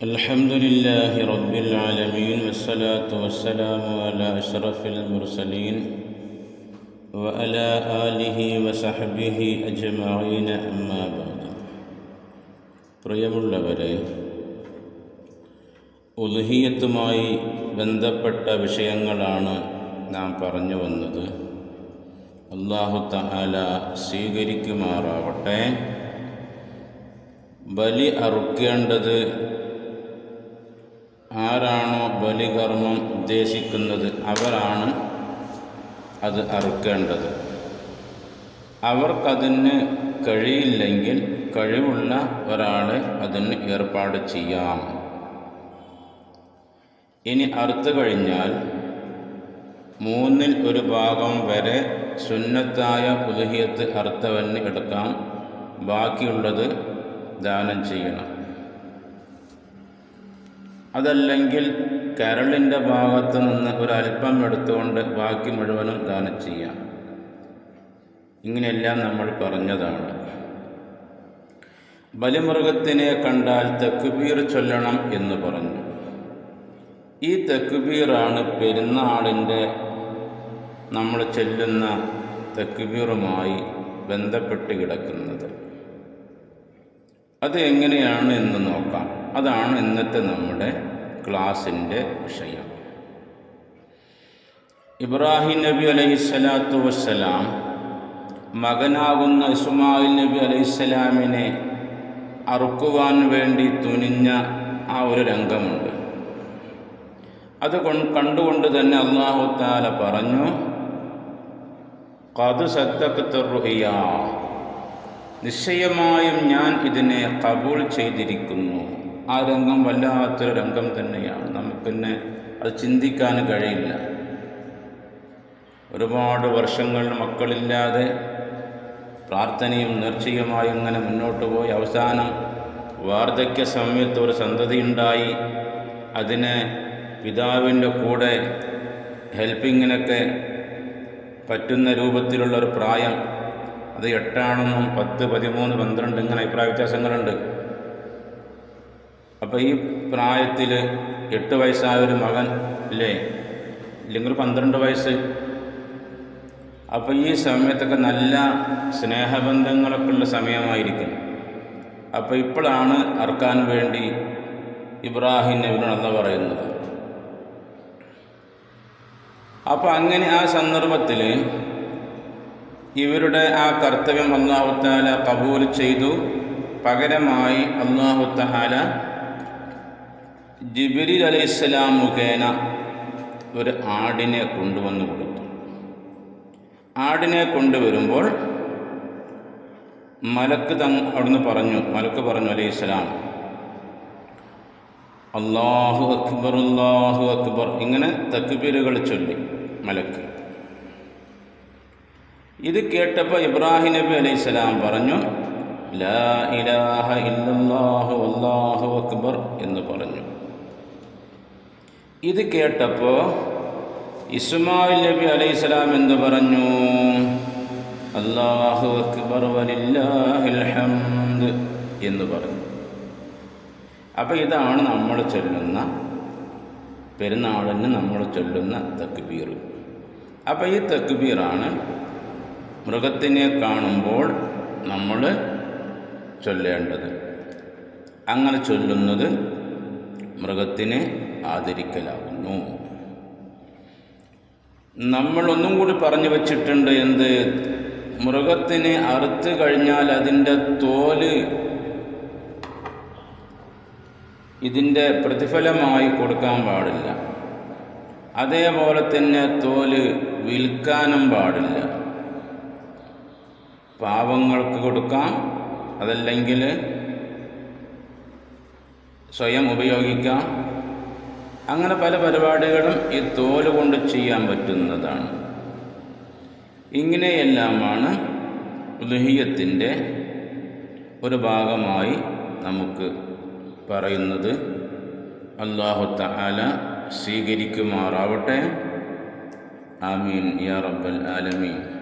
الحمد لله رب العالمين والصلاة والسلام على أشرف المرسلين وعلى آله وصحبه أجمعين أما بعد പ്രിയമുള്ളവരെ ഉൽഹിയത്തുമായി ബന്ധപ്പെട്ട വിഷയങ്ങളാണ് നാം പറഞ്ഞു വന്നത് അള്ളാഹു തആല സ്വീകരിക്കുമാറാവട്ടെ ബലി അറുക്കേണ്ടത് ആരാണോ ബലികർമ്മം ഉദ്ദേശിക്കുന്നത് അവരാണ് അത് അറുക്കേണ്ടത്. അവർക്കതിന് കഴിയില്ലെങ്കിൽ കഴിവുള്ള ഒരാളെ അതിന് ഏർപ്പാട് ചെയ്യാം. ഇനി അറുത്തു കഴിഞ്ഞാൽ മൂന്നിൽ ഒരു ഭാഗം വരെ സുന്നത്തായ പുതുഹിയത്ത് അർത്ഥവന് എടുക്കാം. ബാക്കിയുള്ളത് ദാനം ചെയ്യണം. അതല്ലെങ്കിൽ കരളിന്റെ ഭാഗത്ത് നിന്ന് ഒരല്പം എടുത്തുകൊണ്ട് ബാക്കി മുഴുവനും ദാനം ചെയ്യാം. ഇങ്ങനെയെല്ലാം നമ്മൾ പറഞ്ഞതാണ്. ബലിമൃഗത്തിനെ കണ്ടാൽ തെക്കുബീർ ചൊല്ലണം എന്ന് പറഞ്ഞു. ഈ തെക്കുബീറാണ് പെരുന്നാളിന്റെ നമ്മൾ ചെല്ലുന്ന തെക്കുബീറുമായി ബന്ധപ്പെട്ട് കിടക്കുന്നത്. അത് എങ്ങനെയാണ് എന്ന് നോക്കാം. അതാണ് ഇന്നത്തെ നമ്മുടെ ക്ലാസിന്റെ വിഷയം. ഇബ്രാഹിം നബി അലൈഹിസ്സലാത്തു വസ്സലാം മകനാകുന്ന ഇസ്മായിൽ നബി അലൈഹിസ്സലാമിനെ അറുക്കുവാൻ വേണ്ടി തുനിഞ്ഞ ആ ഒരു രംഗമുണ്ട്. അത് കണ്ടുകൊണ്ട് തന്നെ അള്ളാഹു താല പറഞ്ഞു കത് സത്തക്കുറുഹിയ നിശ്ചയമായും ഞാൻ ഇതിനെ കബൂൾ ചെയ്തിരിക്കുന്നു. ആ രംഗം വല്ലാത്തൊരു രംഗം തന്നെയാണ്. നമുക്കിന്നെ അത് ചിന്തിക്കാൻ കഴിയില്ല. ഒരുപാട് വർഷങ്ങൾ മക്കളില്ലാതെ പ്രാർത്ഥനയും നേർച്ചയുമായി ഇങ്ങനെ മുന്നോട്ട് പോയി. അവസാനം വാർദ്ധക്യ സമയത്ത് ഒരു സന്തതിയുണ്ടായി അതിനെ പിതാവിന്റെ കൂടെ ഹെൽപ്പിങ്ങിനൊക്കെ പറ്റുന്ന രൂപത്തിലുള്ള ഒരു പ്രായം. അത് എട്ടാണെന്നും പത്ത് പതിമൂന്ന് പന്ത്രണ്ട് ഇങ്ങനെ അഭിപ്രായ വ്യത്യാസങ്ങളുണ്ട്. അപ്പോൾ ഈ പ്രായത്തിൽ എട്ട് വയസ്സായ ഒരു മകൻ അല്ലേ ഇല്ലെങ്കിൽ പന്ത്രണ്ട് വയസ്സ്. അപ്പോൾ ഈ സമയത്തൊക്കെ നല്ല സ്നേഹബന്ധങ്ങളൊക്കെ ഉള്ള സമയമായിരിക്കും. അപ്പോൾ ഇപ്പോഴാണ് അർക്കാൻ വേണ്ടി ഇബ്രാഹിം നബി അല്ല പറയുന്നത്. അപ്പോൾ അങ്ങനെ ആ സന്ദർഭത്തിൽ ഇവരുടെ ആ കർത്തവ്യം അള്ളാഹുത്താല കബൂൽ ചെയ്തു. പകരമായി അള്ളാഹുത്താല ജിബിരി അലൈഹിസ്സലാം മുഖേന ഒരു ആടിനെ കൊണ്ടുവന്നു കൊടുത്തു. ആടിനെ കൊണ്ടുവരുമ്പോൾ മലക്ക് തങ് അവിടുന്ന് പറഞ്ഞു മലക്ക് പറഞ്ഞു അലൈഹിസ്സലാം അള്ളാഹു അക്ബർ അള്ളാഹു അക്ബർ ഇങ്ങനെ തക്ബീറുകൾ ചൊല്ലി മലക്ക്. ഇത് കേട്ടപ്പോൾ ഇബ്രാഹിം നബി അലൈഹിസ്സലാം പറഞ്ഞു ലാ ഇലാഹ ഇല്ലാഹു അല്ലാഹു അക്ബർ എന്ന് പറഞ്ഞു. ഇത് കേട്ടപ്പോൾ ഇസ്മായിൽ നബി അലൈഹി സ്വലാം എന്ന് പറഞ്ഞു? അള്ളാഹു അക്ബർ വലില്ലാഹിൽഹംദ് എന്ന് പറഞ്ഞു. അപ്പോൾ ഇതാണ് നമ്മൾ ചൊല്ലുന്ന പെരുന്നാളിന് നമ്മൾ ചൊല്ലുന്ന തക്ബീർ. അപ്പോൾ ഈ തക്ബീറാണ് മൃഗത്തിനെ കാണുമ്പോൾ നമ്മൾ ചൊല്ലേണ്ടത്. അങ്ങനെ ചൊല്ലുന്നത് മൃഗത്തിനെ ആദരിക്കലാകുന്നു. നമ്മൾ ഒന്നും കൂടി പറഞ്ഞു വച്ചിട്ടുണ്ട് എന്ത്? മൃഗത്തിനെ അറുത്ത് കഴിഞ്ഞാൽ അതിന്റെ തോൽ ഇതിന്റെ പ്രതിഫലമായി കൊടുക്കാൻ പാടില്ല. അതേപോലെ തന്നെ തോൽ വിൽക്കാനും പാടില്ല. പാവങ്ങൾക്ക് കൊടുക്കാം അതല്ലെങ്കിൽ സ്വയം ഉപയോഗിക്കാം. അങ്ങനെ പല പരിപാടികളും ഈ തോൽ കൊണ്ട് ചെയ്യാൻ പറ്റുന്നതാണ്. ഇങ്ങനെയെല്ലാമാണ് ലുഹിയത്തിന്റെ ഒരു ഭാഗമായി നമുക്ക് പറയുന്നത്. അള്ളാഹു തആല സ്വീകരിക്കുമാറാവട്ടെ. ആമീൻ. യാ റബ്ബൽ ആലമീൻ.